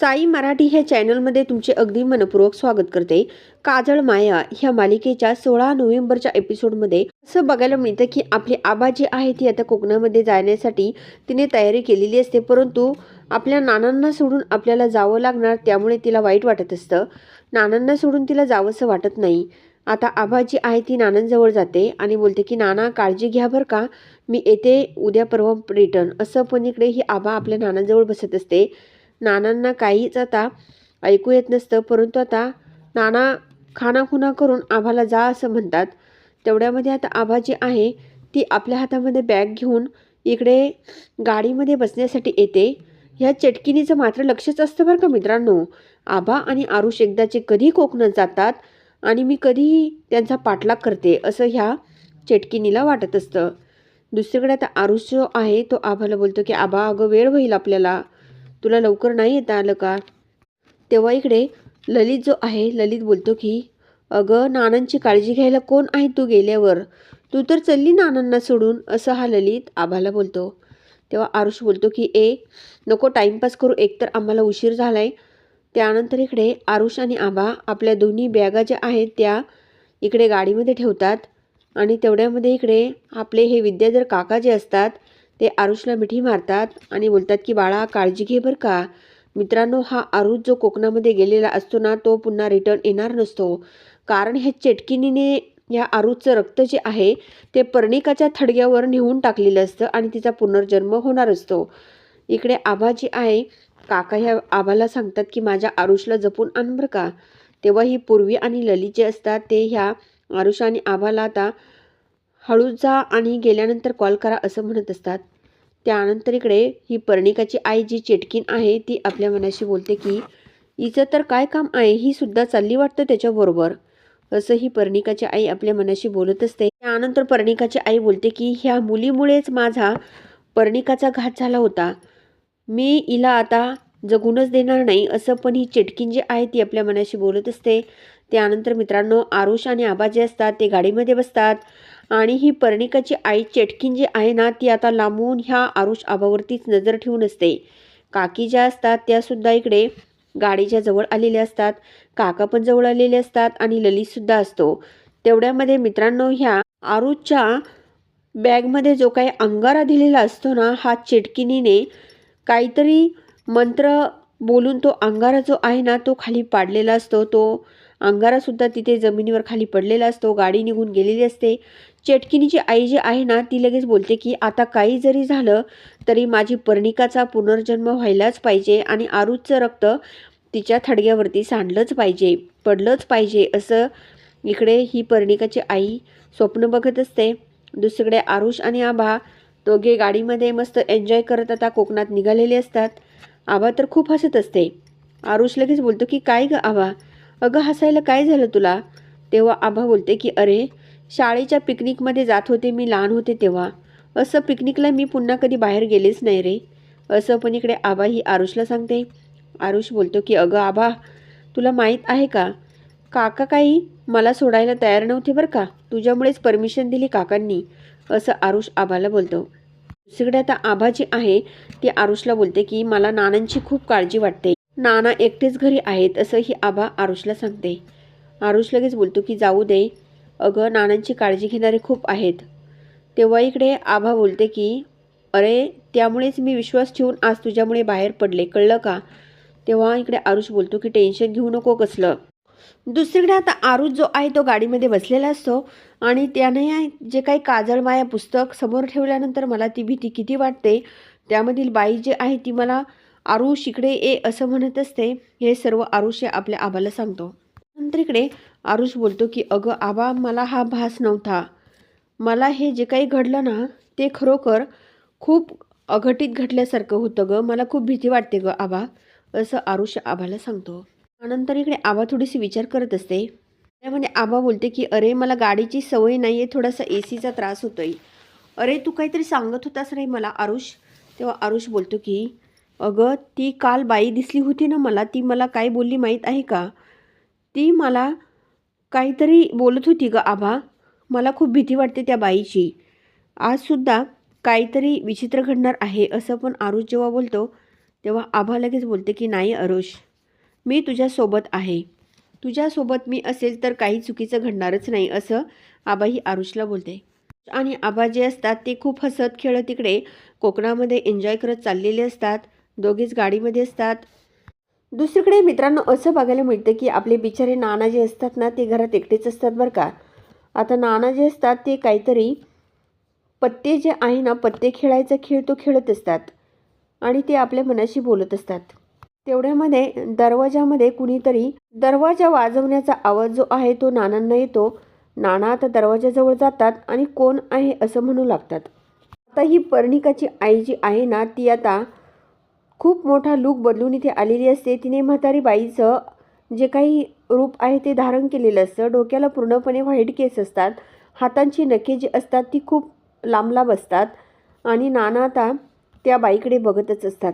साई मराठी ह्या चॅनलमध्ये तुमचे अगदी मनपूर्वक स्वागत करते. काजळ माया ह्या मालिकेच्या सोळा नोव्हेंबरच्या एपिसोडमध्ये असं बघायला मिळतं की आपली आबा जी आहे ती आता कोकणामध्ये जाण्यासाठी तिने तयारी केलेली असते. परंतु आपल्या नानांना सोडून आपल्याला जावं लागणार त्यामुळे तिला वाईट वाटत असतं. नानांना सोडून तिला जावंसं वाटत नाही. आता आबा जी आहे ती नानांजवळ जाते आणि बोलते की नाना काळजी घ्या बरं का. मी येते उद्या परवा रिटर्न असं पण इकडे ही आबा आपल्या नानांजवळ बसत असते. नानांना काहीच आता ऐकू येत नसतं परंतु आता नाना खानाखुना करून आभाला जा असं म्हणतात. तेवढ्यामध्ये आता आभा जी आहे ती आपल्या हातामध्ये बॅग घेऊन इकडे गाडीमध्ये बसण्यासाठी येते. ह्या चटकिनीचं मात्र लक्षच असतं बरं का मित्रांनो. आभा आणि आरुष एकदाचे कधी कोकणात जातात आणि मी कधी त्यांचा पाठलाग करते असं ह्या चटकिनीला वाटत असतं. दुसरीकडे आता आरुष जो आहे तो आभाला बोलतो की आबा अगं वेळ होईल आपल्याला. तुला लवकर नाही येता आलं का? तेव्हा इकडे ललित जो आहे ललित बोलतो की अगं नानांची काळजी घ्यायला कोण आहे तू गेल्यावर? तू तर चलली नानांना सोडून असं हा ललित आभाला बोलतो. तेव्हा आरुष बोलतो की ए नको टाईमपास करू एकतर आम्हाला उशीर झाला आहे त्यानंतर इकडे आरुष आणि आबा आपल्या दोन्ही बॅगा ज्या आहेत त्या इकडे गाडीमध्ये ठेवतात आणि तेवढ्यामध्ये इकडे आपले हे विद्याधर काका जे असतात ते आरुषला मिठी मारतात आणि बोलतात की बाळा काळजी घे बरं का. मित्रांनो हा आरुष जो कोकणामध्ये गेलेला असतो ना तो पुन्हा रिटर्न येणार नसतो. कारण ह्या चेटकिनीने या आरुषचं रक्त जे आहे ते पर्णिकाच्या थडग्यावर नेऊन टाकलेलं असतं आणि तिचा पुनर्जन्म होणार असतो. इकडे आबा जी आहे काका ह्या आबाला सांगतात की माझ्या आरुषला जपून आण बरं का. तेव्हा ही पूर्वी आणि ललित जे असतात ते ह्या आरुष आणि आबाला आता हळूच जा आणि गेल्यानंतर कॉल करा असं म्हणत असतात. त्यानंतर इकडे ही पर्णिकाची आई जी चेटकीन आहे ती आपल्या मनाशी बोलते की हिचं तर काय काम आहे? ही सुद्धा चालली वाटतं त्याच्याबरोबर. असं ही पर्णिकाची आई आपल्या मनाशी बोलत असते. त्यानंतर पर्णिकाची आई बोलते की ह्या मुलीमुळेच माझा पर्णिकाचा घात झाला होता. मी हिला आता जगूनच देणार नाही असं पण ही चेटकीन जी आहे ती आपल्या मनाशी बोलत असते. त्यानंतर मित्रांनो आरुष आणि आबा जे असतात ते गाडीमध्ये बसतात. आणि ही पर्णिकाची आई चेटकीन जी आहे ना ती आता लांबून ह्या आरुष आबावरतीच नजर ठेवून असते. काकी ज्या असतात त्यासुद्धा इकडे गाडीच्या जवळ आलेल्या असतात. काका पण जवळ आलेले असतात आणि ललितसुद्धा असतो. तेवढ्यामध्ये मित्रांनो ह्या आरुषच्या बॅगमध्ये जो काही अंगारा दिलेला असतो ना हा चेटकिनीने काहीतरी मंत्र बोलून तो अंगारा जो आहे ना तो खाली पाडलेला असतो. तो अंगारासुद्धा तिथे जमिनीवर खाली पडलेला असतो गाडी निघून गेलेली असते. चेटकिनीची आई जी आहे ना ती लगेच बोलते की आता काही जरी झालं तरी माझी पर्णिकाचा पुनर्जन्म व्हायलाच पाहिजे आणि आरुजचं रक्त तिच्या थडग्यावरती सांडलंच पाहिजे पडलंच पाहिजे असं इकडे ही पर्णिकाची आई स्वप्न बघत असते. दुसरीकडे आरुष आणि आभा दोघे गाडीमध्ये मस्त एन्जॉय करत आता कोकणात निघालेले असतात. आभा तर खूप हसत असते. आरुष लगेच बोलतो की काय ग आभा? अगं हसायला काय झालं तुला? तेव्हा आभा बोलते की अरे शाळेच्या पिकनिकमध्ये जात होते मी लहान होते तेव्हा. असं पिकनिकला मी पुन्हा कधी बाहेर गेलेच नाही रे. असं पण इकडे आबा ही आरुषला सांगते. आरुष बोलतो की अगं आबा तुला माहीत आहे का? काका काही मला सोडायला तयार नव्हते बरं का? तुझ्यामुळेच परमिशन दिली काकांनी. असं आरुष आबाला बोलतो. दुसरीकडे आता आबा जी आहे ती आरुषला बोलते की मला नानांची खूप काळजी वाटते. नाना एकटेच घरी आहेत असं ही आबा आरुषला सांगते. आरुष लगेच बोलतो की जाऊ दे. अगं नानांची काळजी घेणारे खूप आहेत. तेव्हा इकडे आभा बोलते की अरे त्यामुळेच मी विश्वास ठेवून आज तुझ्यामुळे बाहेर पडले कळलं का? तेव्हा इकडे आरुष बोलतो की टेन्शन घेऊ नको कसलं. दुसरीकडे आता आरुष जो आहे तो गाडीमध्ये बसलेला असतो आणि त्याने जे काही काजळ माया पुस्तक समोर ठेवल्यानंतर मला ती भीती किती वाटते. त्यामधील बाई जी आहे ती मला आरुष इकडे ये असं म्हणत असते. हे सर्व आरुष आपल्या आबाला सांगतो. नंतर इकडे आरुष बोलतो की अगं आबा मला हा भास नव्हता. मला हे जे काही घडलं ना ते खरोखर खूप अघटित घडल्यासारखं होतं गं. मला खूप भीती वाटते गं आबा असं आरुष आबाला सांगतो. त्यानंतर इकडे आबा थोडीशी विचार करत असते. त्यामध्ये आबा बोलते की अरे मला गाडीची सवय नाही आहे थोडासा ए सीचा त्रास होतोय. अरे तू काहीतरी सांगत होतास रे मला आरुष. तेव्हा आरुष बोलतो की अगं ती काल बाई दिसली होती ना मला ती मला काय बोलली माहीत आहे का? ती मला काहीतरी बोलत होती गं आभा. मला खूप भीती वाटते त्या बाईची. आजसुद्धा काहीतरी विचित्र घडणार आहे असं पण आरुष जेव्हा बोलतो तेव्हा आभा लगेच बोलते की नाही अरुष मी तुझ्यासोबत आहे. तुझ्यासोबत मी असेल तर काही चुकीचं घडणारच नाही असं आबाही आरुषला बोलते. आणि आबा जे असतात ते खूप हसत खेळत तिकडे कोकणामध्ये एन्जॉय करत चाललेले असतात. दोघीच गाडीमध्ये असतात. दुसरीकडे मित्रांनो असं बघायला मिळतं की आपले बिचारे नाना जे असतात ना ते घरात एकटेच असतात बरं का. आता नाना जे असतात ते काहीतरी पत्ते जे आहे ना पत्ते खेळायचा खेळ तो खेळत असतात. आणि ते आपल्या मनाशी बोलत असतात. तेवढ्यामध्ये दरवाजामध्ये कुणीतरी दरवाजा वाजवण्याचा आवाज जो आहे तो नानांना येतो. नाना आता दरवाजाजवळ जातात आणि कोण आहे असं म्हणू लागतात. आता ही पर्णिकाची आई जी आहे ना ती आता खूप मोठा लूक बदलून इथे आलेली असते. तिने म्हातारी बाईचं जे काही रूप आहे ते धारण केलेलं असतं. डोक्याला पूर्णपणे व्हाईट केस असतात. हातांची नखे जी असतात ती खूप लांब लांब असतात. आणि नाना आता त्या बाईकडे बघतच असतात.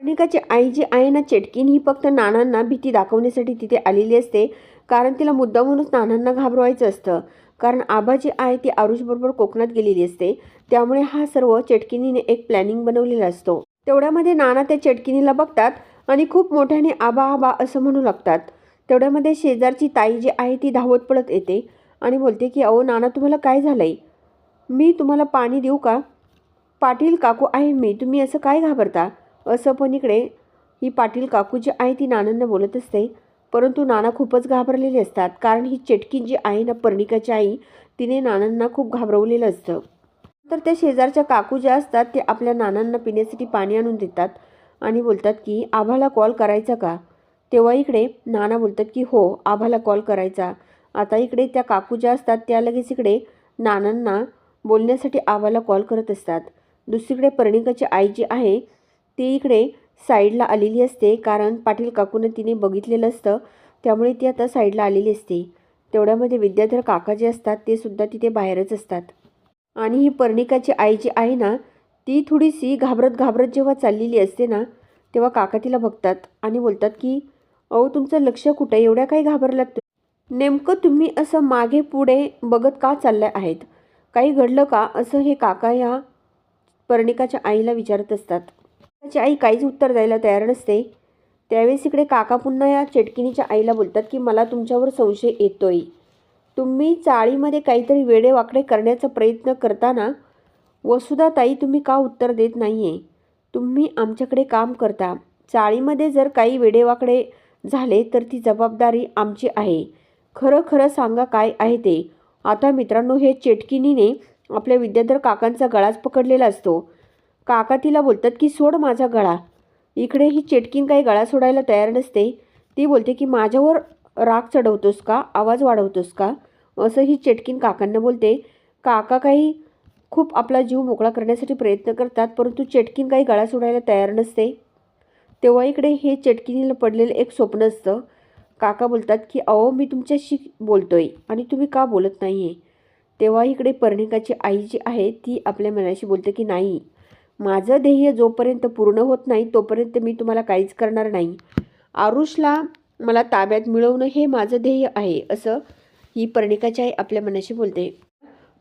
कर्णिकाची आई जी आहे ना चेटकीन ही फक्त नानांना भीती दाखवण्यासाठी तिथे आलेली असते. कारण तिला मुद्दामूनच नानांना घाबरवायचं असतं. कारण आबा जी आहे ती आरुषबरोबर कोकणात गेलेली असते. त्यामुळे हा सर्व चेटकिनीने एक प्लॅनिंग बनवलेला असतो. तेवढ्यामध्ये नाना त्या चटकिनीला बघतात आणि खूप मोठ्याने आबा आबा असं म्हणू लागतात. तेवढ्यामध्ये शेजारची ताई जी आहे ती धावत पडत येते आणि बोलते की अहो नाना तुम्हाला काय झालं आहे मी तुम्हाला पाणी देऊ का? पाटील काकू आहे मी तुम्ही असं काय घाबरता? असं पण इकडे ही पाटील काकू जी आहे ती नानांना बोलत असते. परंतु नाना खूपच घाबरलेले असतात. कारण ही चेटकी जी आहे ना पर्णिकाची आई तिने नानांना खूप घाबरवलेलं असतं. तर त्या शेजारच्या काकू ज्या असतात ते आपल्या नानांना पिण्यासाठी पाणी आणून देतात आणि बोलतात की आभाला कॉल करायचा का? तेव्हा इकडे नाना बोलतात की हो आभाला कॉल करायचा. आता इकडे त्या काकू ज्या असतात त्या लगेच इकडे नानांना बोलण्यासाठी आभाला कॉल करत असतात. दुसरीकडे पर्णिकाची आई जी आहे ती इकडे साईडला आलेली असते कारण पाटील काकूनं तिने बघितलेलं असतं त्यामुळे ती आता साईडला आलेली असते. तेवढ्यामध्ये विद्याधर काका जे असतात ते सुद्धा तिथे बाहेरच असतात. आणि ही पर्णिकाची आई जी आहे ना ती थोडीशी घाबरत घाबरत जेव्हा चाललेली असते ना तेव्हा काका तिला बघतात आणि बोलतात की अहो तुमचं लक्ष कुठं? एवढ्या काही घाबरलात नेमकं तुम्ही असं मागे पुढे बघत का चालल्या आहेत? काही घडलं का? असं हे काका या पर्णिकाच्या आईला विचारत असतात. त्याची आई काहीच उत्तर द्यायला तयार नसते. त्यावेळेस इकडे काका पुन्हा या चेटकिनीच्या आईला बोलतात की मला तुमच्यावर संशय येतोय. तुम्ही चाळीमध्ये काहीतरी वेडेवाकडे करण्याचा प्रयत्न करताना वसुधा ताई तुम्ही का उत्तर देत नाही आहे तुम्ही आमच्याकडे काम करता. चाळीमध्ये जर काही वेडेवाकडे झाले तर ती जबाबदारी आमची आहे. खरं खरं सांगा काय आहे ते. आता मित्रांनो हे चेटकिनीने आपल्या विद्याधर काकांचा गळाच पकडलेला असतो. काका तिला बोलतात की सोड माझा गळा. इकडे ही चेटकीन काही गळा सोडायला तयार नसते. ती बोलते की माझ्यावर राग चढवतोस का? आवाज वाढवतोस का? असं ही चेटकीन काकांना बोलते काका काही खूप आपला जीव मोकळा करण्यासाठी प्रयत्न करतात परंतु चेटकीन काही गळा सोडायला तयार नसते. तेव्हा इकडे हे चेटकिनीला पडलेलं एक स्वप्न असतं. काका बोलतात की अहो मी तुमच्याशी बोलतोय आणि तुम्ही का बोलत नाही आहे तेव्हा इकडे पर्णिकाची आई जी आहे ती आपल्या मनाशी बोलते की नाही माझं ध्येय जोपर्यंत पूर्ण होत नाही तोपर्यंत मी तुम्हाला काहीच करणार नाही. आरुषला मला ताब्यात मिळवणं हे माझं ध्येय आहे असं ही पर्णिकाची आई आपल्या मनाशी बोलते.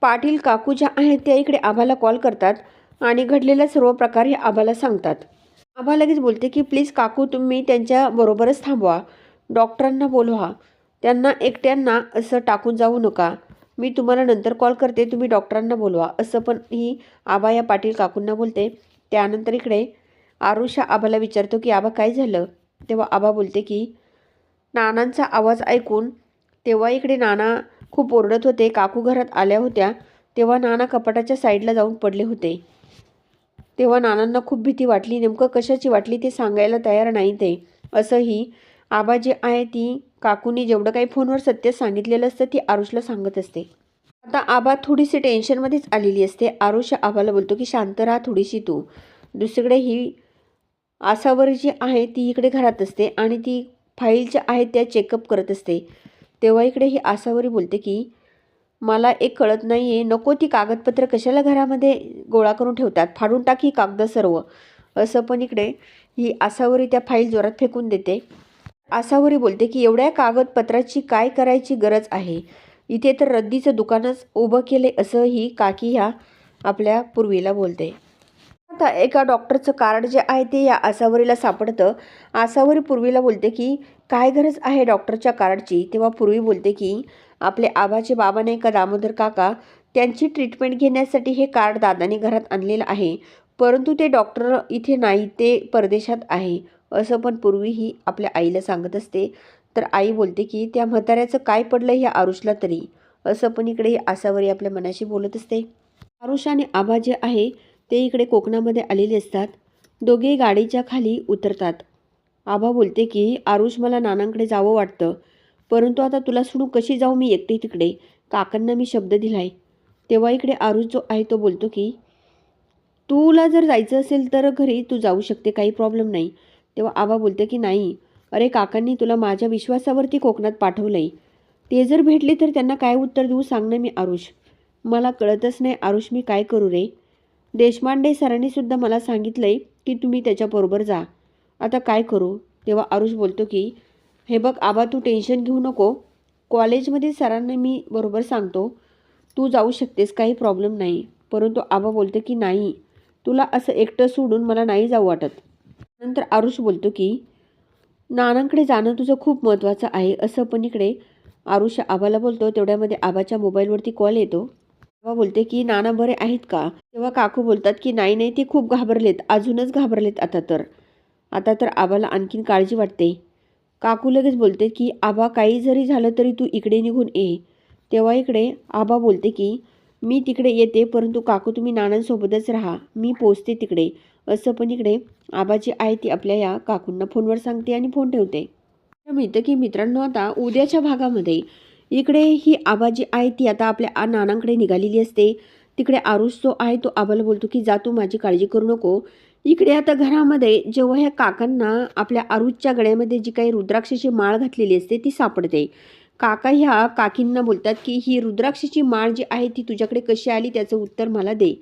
पाटील काकू ज्या आहेत त्या इकडे आभाला कॉल करतात आणि घडलेला सर्व प्रकार हे आभाला सांगतात. आभा लगेच बोलते की प्लीज काकू तुम्ही त्यांच्या बरोबरच थांबवा. डॉक्टरांना बोलवा. त्यांना एकट्यांना असं टाकून जाऊ नका. मी तुम्हाला नंतर कॉल करते. तुम्ही डॉक्टरांना बोलवा. असं पण ही आबा या पाटील काकूंना बोलते. त्यानंतर इकडे आरुषा आबाला विचारतो की आबा काय झालं? तेव्हा आबा बोलते की नानांचा आवाज ऐकून तेव्हा इकडे नाना खूप ओरडत होते. काकू घरात आल्या होत्या. तेव्हा नाना कपाटाच्या साईडला जाऊन पडले होते. तेव्हा नानांना खूप भीती वाटली. नेमकं कशाची वाटली ते सांगायला तयार नाही ते. असंही आबा जे आहे ती काकूनी जेवढं काही फोनवर सत्य सांगितलेलं असतं ती आरुषला सांगत असते. आता आबा थोडीशी टेन्शनमध्येच आलेली असते. आरुष आबाला बोलतो की शांत राहा थोडीशी तू. दुसरीकडे ही आसावर जी आहे ती इकडे घरात असते आणि ती फाईल ज्या आहेत त्या चेकअप करत असते. तेव्हा इकडे ही आसावरी बोलते की मला एक कळत नाही आहे नको ती कागदपत्र कशाला घरामध्ये गोळा करून ठेवतात? फाडून टाक ही कागद सर्व. असं पण इकडे ही आसावरी त्या फाईल जोरात फेकून देते. आसावरी बोलते की एवढ्या कागदपत्राची काय करायची गरज आहे? इथे तर रद्दीचं दुकानच उभं केले असं ही काकी ह्या आपल्या पूर्वीला बोलते. आता एका डॉक्टरचं कार्ड जे आहे ते या आसावरीला सापडतं. आसावरी पूर्वीला बोलते की काय गरज आहे डॉक्टरच्या कार्डची तेव्हा पूर्वी बोलते की आपले आबाचे बाबा नाही का दामोदर काका त्यांची ट्रीटमेंट घेण्यासाठी हे कार्ड दादाने घरात आणलेलं आहे परंतु ते डॉक्टर इथे नाही ते परदेशात आहे. असं पण पूर्वी ही आपल्या आईला सांगत असते. तर आई बोलते की त्या म्हाताऱ्याचं काय पडलं ह्या आरुषला तरी? असं पण इकडे आसावरी आपल्या मनाशी बोलत असते. आरुष आणि आबा जे आहे ते इकडे कोकणामध्ये आलेले असतात. दोघे गाडीच्या खाली उतरतात. आबा बोलते की आरुष मला नानांकडे जावं वाटतं. परंतु आता तुला सोडून कशी जाऊ मी एकटी तिकडे? काकांना मी शब्द दिलाय. तेव्हा इकडे आरुष जो आहे तो बोलतो की तुला जर जायचं असेल तर घरी तू जाऊ शकते काही प्रॉब्लेम नाही. तेव्हा आबा बोलते की नाही. अरे काकांनी तुला माझ्या विश्वासावरती कोकणात पाठवलं आहे ते जर भेटले तर त्यांना काय उत्तर देऊ सांग ना मी आरुष? मला कळतच नाही आरुष मी काय करू रे? देशपांडे सरांनी सुद्धा मला सांगितलं आहे की तुम्ही त्याच्याबरोबर जा. आता काय करू? तेव्हा आरुष बोलतो की हे बघ आबा तू टेन्शन घेऊ नको. कॉलेजमध्ये सरांना मी बरोबर सांगतो. तू जाऊ शकतेस काही प्रॉब्लेम नाही. परंतु आबा बोलतो की नाही. तुला असं एकटं सोडून मला नाही जाऊ वाटत. नंतर आरुष बोलतो की नानांकडे जाणं तुझं खूप महत्त्वाचं आहे. असं पण इकडे. आरुष आबाला बोलतो तेवढ्यामध्ये आबाच्या मोबाईलवरती कॉल येतो. तेव्हा बोलते की नाना बरे आहेत का? तेव्हा काकू बोलतात की नाही नाही ते खूप घाबरलेत. अजूनच घाबरलेत आता तर. आता तर आबाला आणखीन काळजी वाटते. काकू लगेच बोलते की आबा काही जरी झालं तरी तू इकडे निघून ये. तेव्हा इकडे आबा बोलते की मी तिकडे येते परंतु काकू तुम्ही नानांसोबतच राहा. मी पोचते तिकडे. असं पण इकडे आबाची आहे ती आपल्या या काकूंना फोनवर सांगते आणि फोन ठेवते. मिळतं की मित्रांनो आता उद्याच्या भागामध्ये इकडे ही आबाजी आहे ती आता आपल्या नानांकडे निघालेली असते. तिकडे आरुष जो आहे तो आबाला बोलतो की जा तू माझी काळजी करू नको. इकडे आता घरामध्ये जेव्हा ह्या काकांना आपल्या आरुषच्या गळ्यामध्ये जी काही रुद्राक्षाची माळ घातलेली असते ती सापडते. काका ह्या काकींना बोलतात की ही रुद्राक्षाची माळ जी आहे ती तुझ्याकडे कशी आली? त्याचं उत्तर मला दे.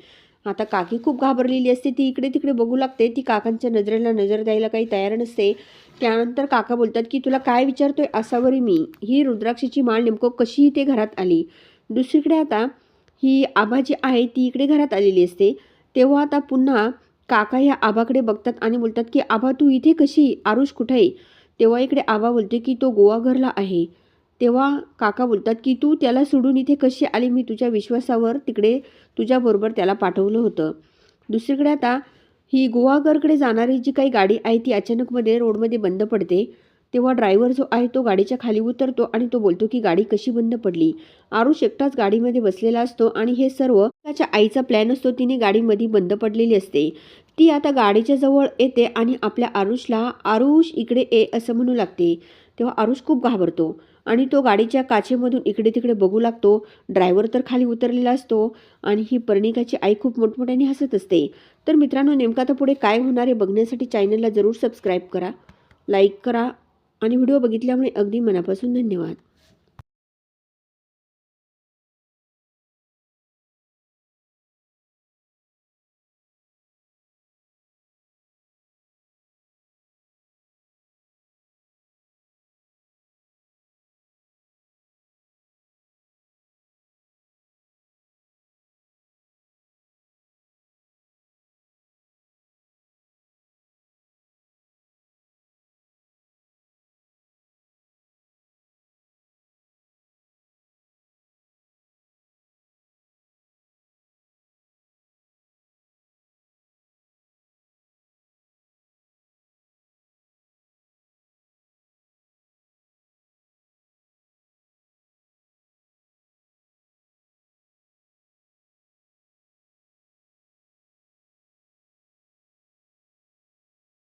आता काकी खूप घाबरलेली असते. ती इकडे तिकडे बघू लागते. ती काकांच्या नजरेला नजर द्यायला काही तयार नसते. त्यानंतर काका बोलतात की तुला काय विचारतोय असावरी मी? ही रुद्राक्षीची माळ नेमकं कशी इथे घरात आली. दुसरीकडे आता ही आबा जी आहे ती इकडे घरात आलेली असते. तेव्हा आता पुन्हा काका ह्या आबाकडे बघतात आणि बोलतात की आबा तू इथे कशी? आरुष कुठे आहे? तेव्हा इकडे आबा बोलते की तो गोवाघरला आहे. तेव्हा काका बोलतात की तू त्याला सोडून इथे कशी आली? मी तुझ्या विश्वासावर तिकडे तुझ्याबरोबर त्याला पाठवलं होतं. दुसरीकडे आता ही गोवागरकडे जाणारी जी काही गाडी आहे ती अचानकमध्ये रोडमध्ये बंद पडते. तेव्हा ड्रायव्हर जो आहे तो गाडीच्या खाली उतरतो आणि तो बोलतो की गाडी कशी बंद पडली? आरुष एकटाच गाडीमध्ये बसलेला असतो आणि हे सर्व त्याच्या आईचा प्लॅन असतो. तिने गाडीमध्ये बंद पडलेली असते. ती आता गाडीच्या जवळ येते आणि आपल्या आरुषला आरुष इकडे ए असं म्हणू लागते. तेव्हा आरुष खूप घाबरतो. आणि तो गाडीच्या काचेमधून इकडे तिकडे बघू लागतो. ड्रायव्हर तर खाली उतरलेला असतो आणि ही पर्णिकाची आई खूप मोठमोठ्याने हसत असते. तर मित्रांनो नेमका तर पुढे काय होणार आहे बघण्यासाठी चॅनलला जरूर सबस्क्राईब करा लाईक करा आणि व्हिडिओ बघितल्यामुळे अगदी मनापासून धन्यवाद.